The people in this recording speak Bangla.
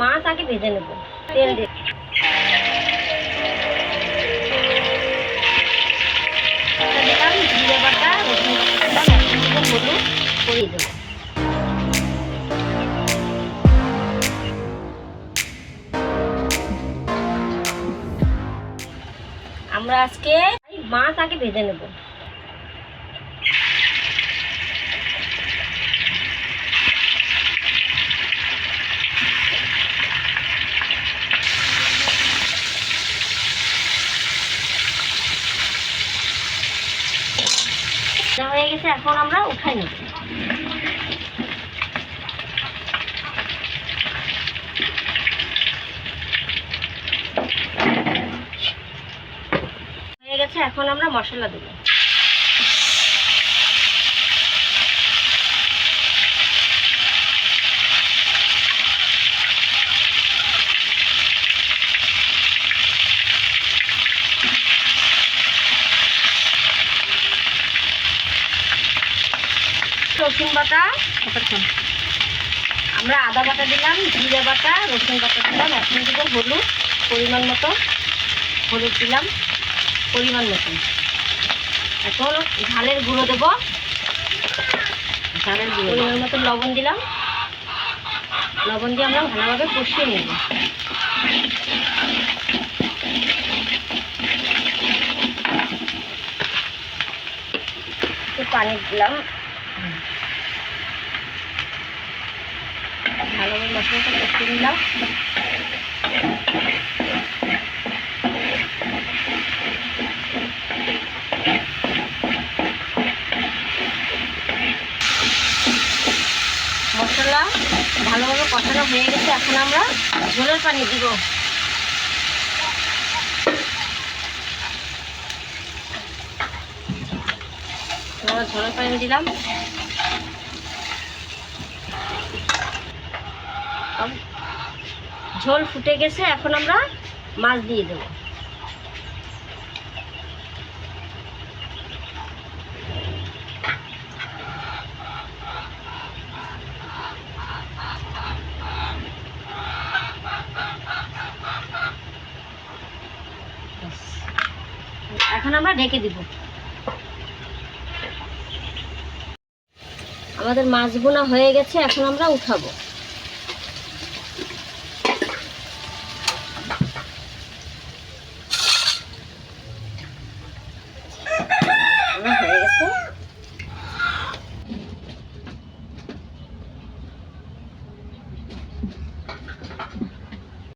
মাছ আগে ভেজে নেব। তেল দিয়ে। দিলাম জিরে বাটা রসুন হলুদ দেবো আমরা আজকে মাছ আগে ভেজে নেব। যা হয়ে গেছে এখন আমরা উঠাই নেব। হয়ে গেছে এখন আমরা মশলা দেবো। রসুন বাটা। আমরা আদা বাটা দিলাম জিরে বাটা রসুন বাটা দিলাম এখন দিব হলুদ পরিমাণ মতো। হলুদ দিলাম পরিমাণ মতো। এখন ঝালের গুঁড়ো দেব। ঝালের গুঁড়ো পরিমাণ মতো লবণ দিলাম। লবণ দিয়ে আমরা ভালোভাবে কষিয়ে নেব। পানি দিলাম। ভালোভাবে মশলাটা নিলাম মশলা ভালোভাবে কষানো হয়ে গেছে, এখন আমরা ঝোলের পানি দিব। ঝোলের পানি দিলাম। ঝোল ফুটে গেছে, এখন আমরা মাছ দিয়ে দেব। এখন আমরা ঢেকে দিব। আমাদের মাছ বোনা হয়ে গেছে, এখন আমরা উঠাবো।